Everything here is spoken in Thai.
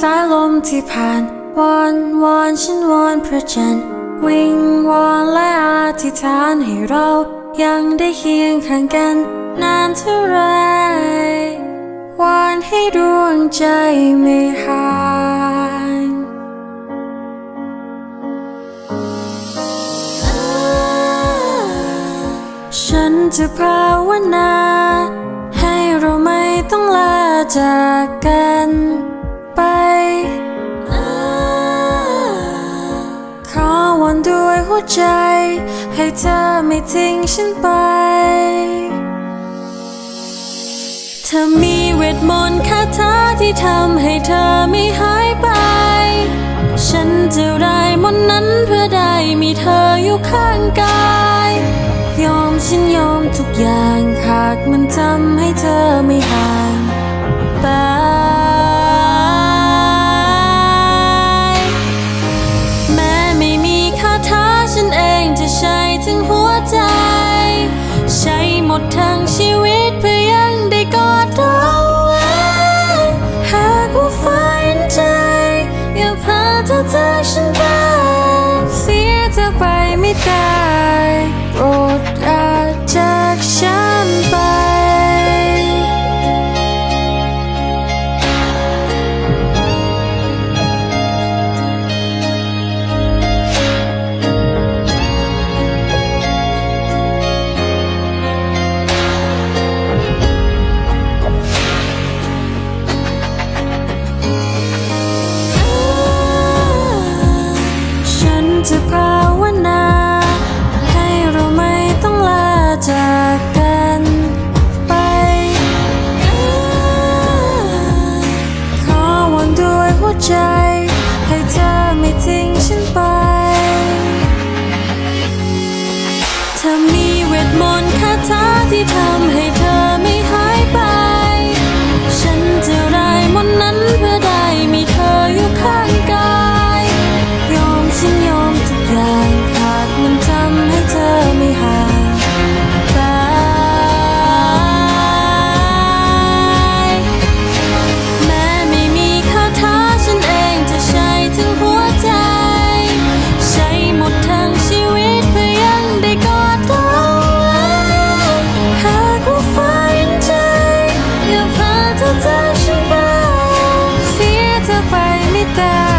สายลมที่ผ่านวอนวอนฉันวอนพระจันทร์วิงวอนและอธิษฐานให้เรายังได้เคียงข้างกันนานเท่าไรวอนให้ดวงใจไม่ห่างฉันจะภาวนา ให้เราไม่ต้องลาจากกัน หัวใจ ให้เธอไม่ทิ้งฉันไป เธอมีเวทมนต์คาถาที่ทำให้เธอไม่หายไป ฉันจะได้มนต์นั้นเพื่อได้มีเธออยู่ข้างกาย ยอมฉันยอมทุกอย่างหากมันทำให้เธอไม่หาง ทั้งชีวิตเพื่อยังได้กอดเอาไว้หากว่าฝันใจ อย่าพาเธอจากฉันไปเสียเธอไปไม่ได้ เวทมนต์คาถาที่ทำให้เธอ อ